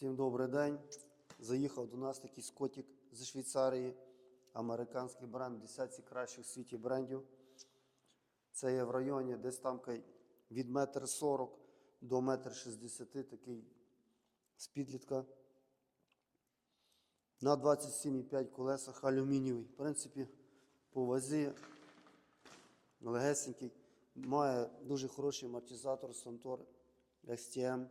Всім добрий день. Заїхав до нас такий скотик зі Швейцарії, американський бренд, десятці кращих в світі брендів. Це є в районі десь там від метр сорок до метр шістдесяти такий з підлітка. На 27,5 колесах алюмінієвий. В принципі, по вазі легесенький. Має дуже хороший амортизатор Сонтор XTM.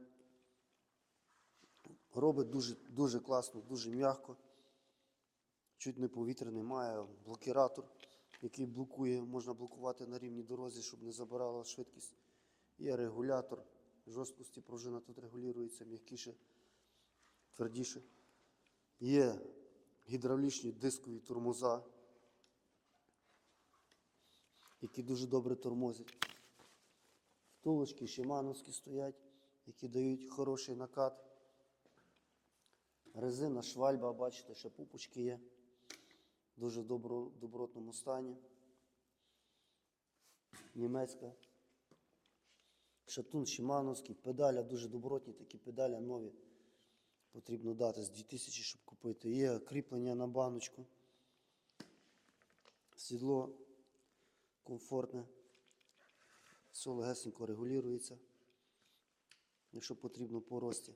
Робить дуже, дуже класно, дуже м'яко. Чуть не повітряний, має блокіратор, який блокує, можна блокувати на рівній дорозі, щоб не забирала швидкість. Є регулятор жорсткості пружина тут регулюється м'якіше, твердіше. Є гідравлічні дискові тормоза, які дуже добре тормозять. Втулочки шимановські стоять, які дають хороший накат. Резина швальба, бачите, ще пупочки є. В дуже добро, добротному стані. Німецька. Шатун Шимановський, педаля дуже добротні, такі педаля нові. Потрібно дати з 2000, щоб купити. Є кріплення на баночку. Сідло комфортне. Все легесенько регулюється, якщо потрібно по рості.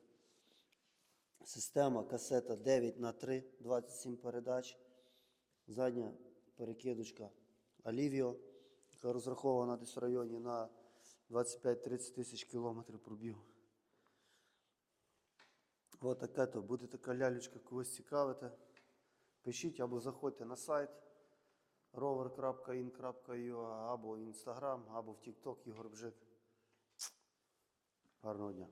Система касета 9 на 3 27 передач. Задня перекидочка Alivio, яка розрахована десь в районі на 25-30 тисяч кілометрів пробігу. Ось таке то буде така лялючка, когось цікавите. Пишіть або заходьте на сайт rover.in.ua або в Instagram, або в TikTok Ігор Бжик. Гарного дня.